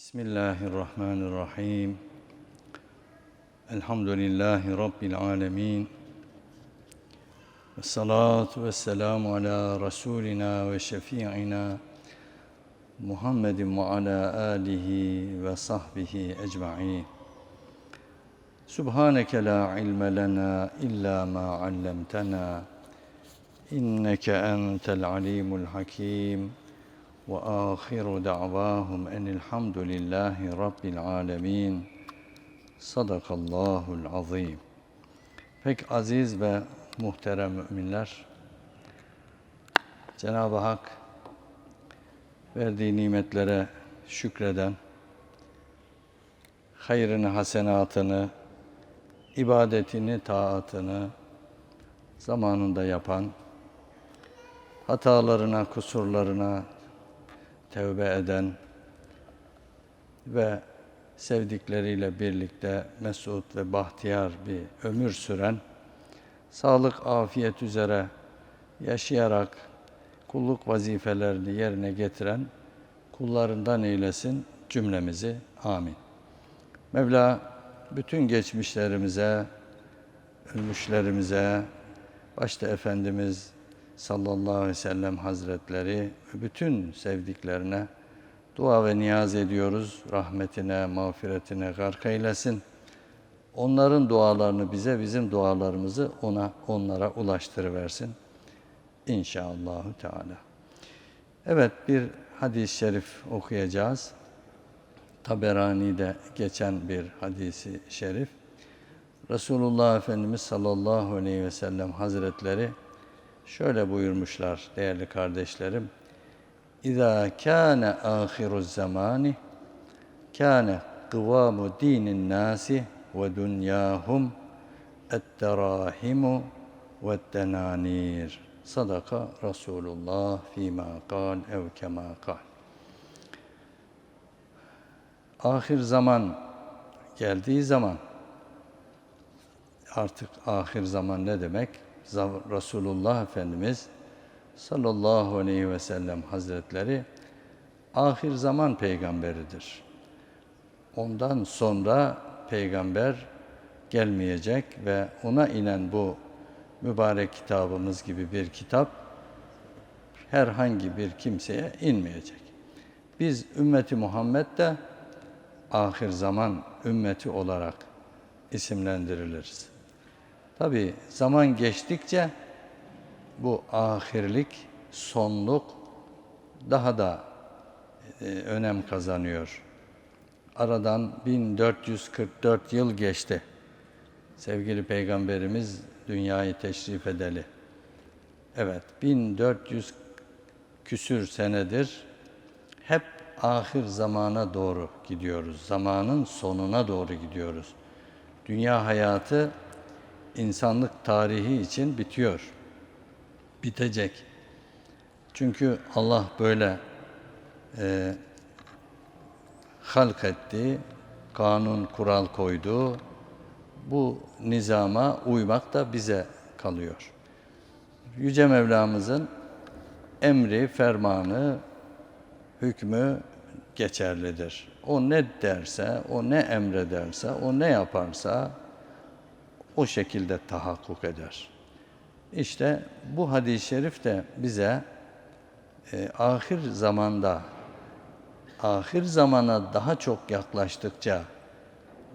بسم الله الرحمن الرحيم. الحمد لله رب العالمين. والصلاة والسلام على رسولنا وشفيعنا محمد وعلى آله وصحبه أجمعين. سبحانك لا علم لنا إلا ما علمتنا إنك أنت العليم الحكيم. Alimul hakim. Ve ahiru da'vahum enilhamdülillahi rabbil alemin. Sadakallahul azim. Pek aziz ve muhterem müminler, Cenab-ı Hak verdiği nimetlere şükreden, hayrını, hasenatını, ibadetini, taatını zamanında yapan, hatalarına, kusurlarına tevbe eden ve sevdikleriyle birlikte mesut ve bahtiyar bir ömür süren, sağlık, afiyet üzere yaşayarak kulluk vazifelerini yerine getiren kullarından eylesin cümlemizi. Amin. Mevla bütün geçmişlerimize, ölmüşlerimize, başta Efendimiz sallallahu aleyhi ve sellem hazretleri ve bütün sevdiklerine dua ve niyaz ediyoruz. Rahmetine, mağfiretine gark eylesin. Onların dualarını bize, bizim dualarımızı ona, onlara ulaştırıversin. İnşallahü Teala. Evet bir hadis-i şerif okuyacağız. Taberani'de geçen bir hadisi şerif. Resulullah Efendimiz sallallahu aleyhi ve sellem hazretleri şöyle buyurmuşlar değerli kardeşlerim. İza kana ahiru zamani kana kıvamu dinin nasi ve dünyahum et-terahimu ve denanir. Sadaka Resulullah fîmâ kal ev kemâ kal. Ahir zaman geldiği zaman artık ahir zaman ne demek? Resulullah Efendimiz sallallahu aleyhi ve sellem hazretleri ahir zaman peygamberidir. Ondan sonra peygamber gelmeyecek ve ona inen bu mübarek kitabımız gibi bir kitap herhangi bir kimseye inmeyecek. Biz ümmeti Muhammed de ahir zaman ümmeti olarak isimlendiriliriz. Tabi zaman geçtikçe bu ahirlik, sonluk daha da e, önem kazanıyor. Aradan 1444 yıl geçti. Sevgili Peygamberimiz dünyayı teşrif edeli. Evet, 1400 küsür senedir hep ahir zamana doğru gidiyoruz. Zamanın sonuna doğru gidiyoruz. Dünya hayatı insanlık tarihi için bitiyor. Bitecek. Çünkü Allah böyle e, halk etti, kanun, kural koydu. Bu nizama uymak da bize kalıyor. Yüce Mevlamızın emri, fermanı, hükmü geçerlidir. O ne derse, o ne emrederse, o ne yaparsa o şekilde tahakkuk eder. İşte bu hadis-i şerif de bize e, ahir zamanda, ahir zamana daha çok yaklaştıkça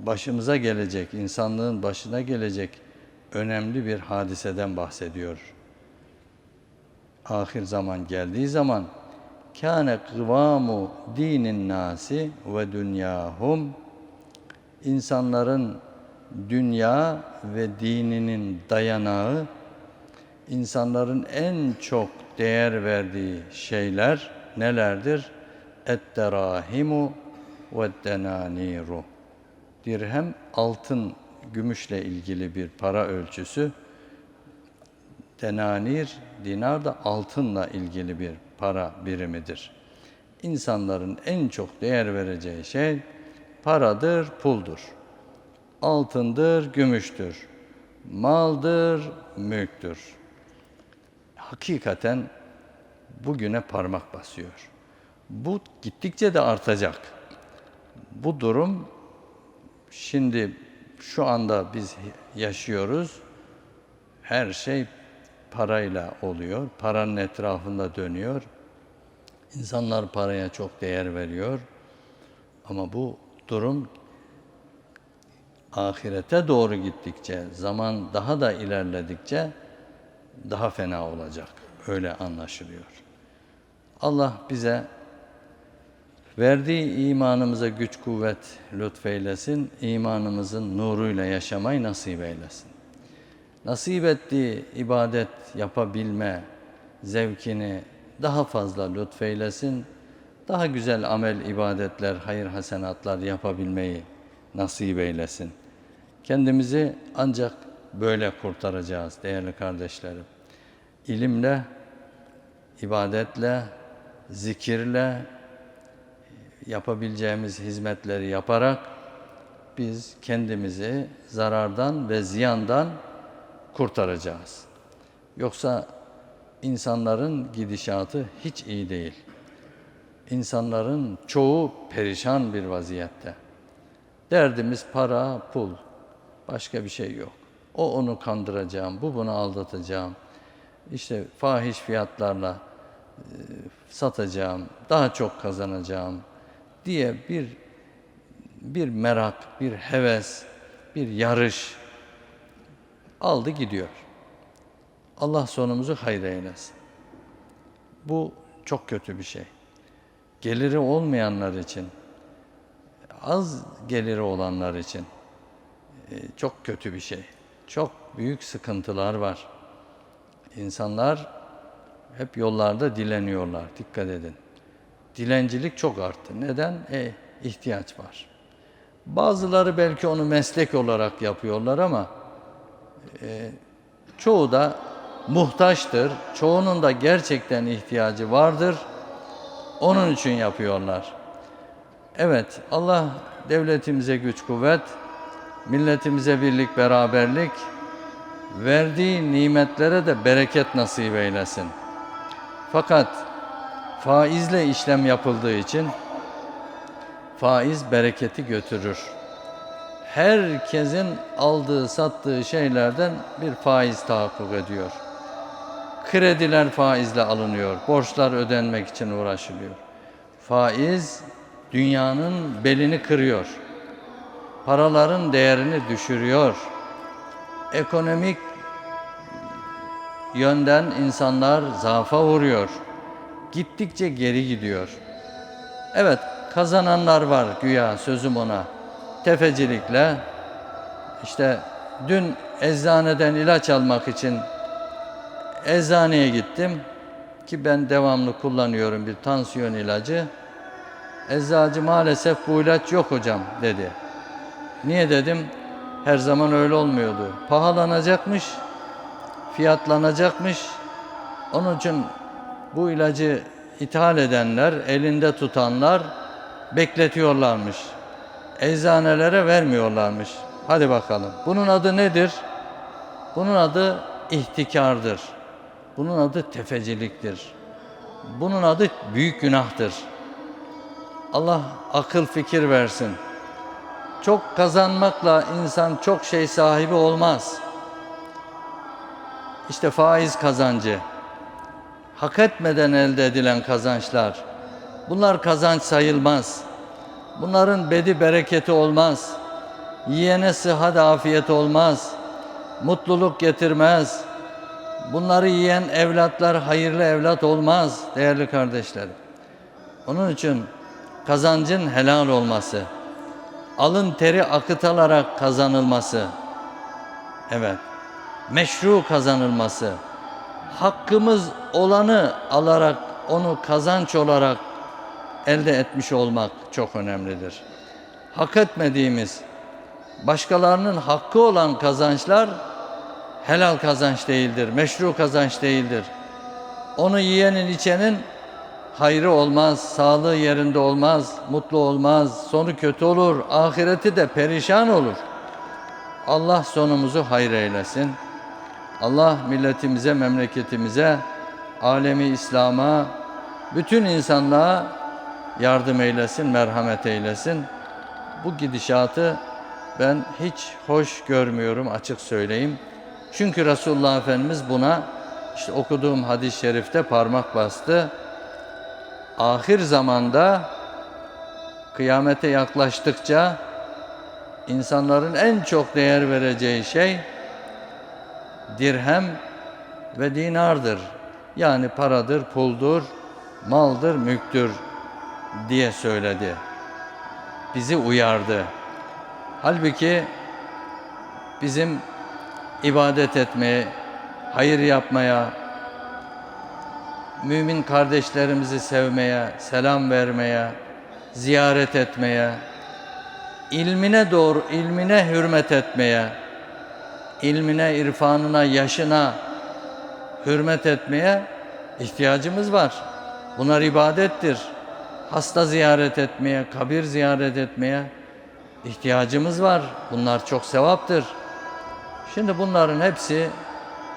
başımıza gelecek, insanlığın başına gelecek önemli bir hadiseden bahsediyor. Ahir zaman geldiği zaman kâne kıvamu dinin nasi ve dünyahum insanların dünya ve dininin dayanağı, insanların en çok değer verdiği şeyler nelerdir? Et-terahimu ve denaniru. Dirhem altın, gümüşle ilgili bir para ölçüsü. Denanir, dinar da altınla ilgili bir para birimidir. İnsanların en çok değer vereceği şey paradır, puldur altındır, gümüştür. Maldır, mülktür. Hakikaten bugüne parmak basıyor. Bu gittikçe de artacak. Bu durum şimdi şu anda biz yaşıyoruz. Her şey parayla oluyor. Paranın etrafında dönüyor. İnsanlar paraya çok değer veriyor. Ama bu durum ahirete doğru gittikçe, zaman daha da ilerledikçe daha fena olacak. Öyle anlaşılıyor. Allah bize verdiği imanımıza güç kuvvet lütfeylesin. imanımızın nuruyla yaşamayı nasip eylesin. Nasip ettiği ibadet yapabilme zevkini daha fazla lütfeylesin. Daha güzel amel, ibadetler, hayır hasenatlar yapabilmeyi nasip eylesin. Kendimizi ancak böyle kurtaracağız değerli kardeşlerim. İlimle, ibadetle, zikirle yapabileceğimiz hizmetleri yaparak biz kendimizi zarardan ve ziyandan kurtaracağız. Yoksa insanların gidişatı hiç iyi değil. İnsanların çoğu perişan bir vaziyette. Derdimiz para, pul. Başka bir şey yok. O onu kandıracağım, bu bunu aldatacağım. İşte fahiş fiyatlarla e, satacağım, daha çok kazanacağım diye bir bir merak, bir heves, bir yarış aldı gidiyor. Allah sonumuzu hayır eylesin. Bu çok kötü bir şey. Geliri olmayanlar için, az geliri olanlar için e, çok kötü bir şey. Çok büyük sıkıntılar var. İnsanlar hep yollarda dileniyorlar. Dikkat edin. Dilencilik çok arttı. Neden? E, ihtiyaç var. Bazıları belki onu meslek olarak yapıyorlar ama e, çoğu da muhtaçtır. Çoğunun da gerçekten ihtiyacı vardır. Onun için yapıyorlar. Evet, Allah devletimize güç kuvvet, milletimize birlik beraberlik, verdiği nimetlere de bereket nasip eylesin. Fakat faizle işlem yapıldığı için faiz bereketi götürür. Herkesin aldığı, sattığı şeylerden bir faiz tahakkuk ediyor. Krediler faizle alınıyor, borçlar ödenmek için uğraşılıyor. Faiz dünyanın belini kırıyor. Paraların değerini düşürüyor. Ekonomik yönden insanlar zaafa uğruyor. Gittikçe geri gidiyor. Evet, kazananlar var güya sözüm ona. Tefecilikle işte dün eczaneden ilaç almak için eczaneye gittim ki ben devamlı kullanıyorum bir tansiyon ilacı. Eczacı maalesef bu ilaç yok hocam dedi. Niye dedim? Her zaman öyle olmuyordu. Pahalanacakmış, fiyatlanacakmış. Onun için bu ilacı ithal edenler, elinde tutanlar bekletiyorlarmış. Eczanelere vermiyorlarmış. Hadi bakalım. Bunun adı nedir? Bunun adı ihtikardır. Bunun adı tefeciliktir. Bunun adı büyük günahtır. Allah akıl fikir versin. Çok kazanmakla insan çok şey sahibi olmaz. İşte faiz kazancı, hak etmeden elde edilen kazançlar. Bunlar kazanç sayılmaz. Bunların bedi bereketi olmaz. Yiyene sıhhat afiyet olmaz. Mutluluk getirmez. Bunları yiyen evlatlar hayırlı evlat olmaz değerli kardeşlerim. Onun için kazancın helal olması, alın teri akıtılarak kazanılması, evet, meşru kazanılması, hakkımız olanı alarak onu kazanç olarak elde etmiş olmak çok önemlidir. Hak etmediğimiz, başkalarının hakkı olan kazançlar helal kazanç değildir, meşru kazanç değildir. Onu yiyenin içenin hayrı olmaz, sağlığı yerinde olmaz, mutlu olmaz, sonu kötü olur, ahireti de perişan olur. Allah sonumuzu hayır eylesin. Allah milletimize, memleketimize, alemi İslam'a, bütün insanlığa yardım eylesin, merhamet eylesin. bu gidişatı ben hiç hoş görmüyorum açık söyleyeyim. Çünkü Resulullah Efendimiz buna işte okuduğum hadis-i şerifte parmak bastı. Ahir zamanda kıyamete yaklaştıkça insanların en çok değer vereceği şey dirhem ve dinardır. Yani paradır, puldur, maldır, mülktür diye söyledi. Bizi uyardı. Halbuki bizim ibadet etmeye, hayır yapmaya, mümin kardeşlerimizi sevmeye, selam vermeye, ziyaret etmeye, ilmine doğru, ilmine hürmet etmeye, ilmine, irfanına, yaşına hürmet etmeye ihtiyacımız var. Bunlar ibadettir. Hasta ziyaret etmeye, kabir ziyaret etmeye ihtiyacımız var. Bunlar çok sevaptır. Şimdi bunların hepsi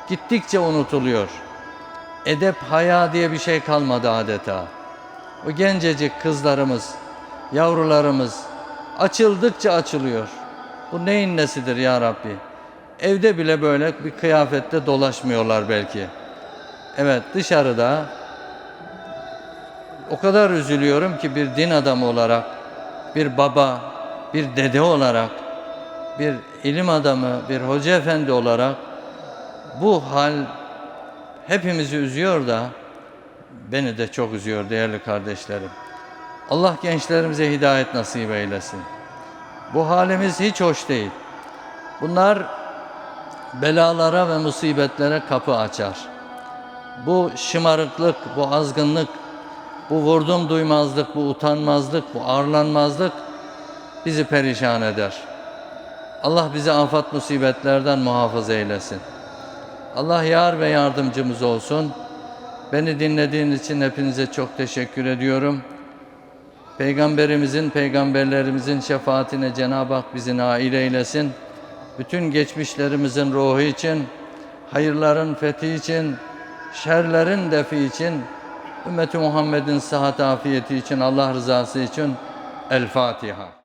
gittikçe unutuluyor. Edep, haya diye bir şey kalmadı adeta. O gencecik kızlarımız, yavrularımız açıldıkça açılıyor. Bu neyin nesidir ya Rabbi? Evde bile böyle bir kıyafette dolaşmıyorlar belki. Evet dışarıda o kadar üzülüyorum ki bir din adamı olarak, bir baba, bir dede olarak, bir ilim adamı, bir hoca efendi olarak bu hal hepimizi üzüyor da beni de çok üzüyor değerli kardeşlerim. Allah gençlerimize hidayet nasip eylesin. Bu halimiz hiç hoş değil. Bunlar belalara ve musibetlere kapı açar. Bu şımarıklık, bu azgınlık, bu vurdum duymazlık, bu utanmazlık, bu arlanmazlık bizi perişan eder. Allah bizi afat musibetlerden muhafaza eylesin. Allah yar ve yardımcımız olsun. Beni dinlediğiniz için hepinize çok teşekkür ediyorum. Peygamberimizin, peygamberlerimizin şefaatine Cenab-ı Hak bizi nail eylesin. Bütün geçmişlerimizin ruhu için, hayırların fethi için, şerlerin defi için, ümmeti Muhammed'in sıhhat afiyeti için, Allah rızası için El Fatiha.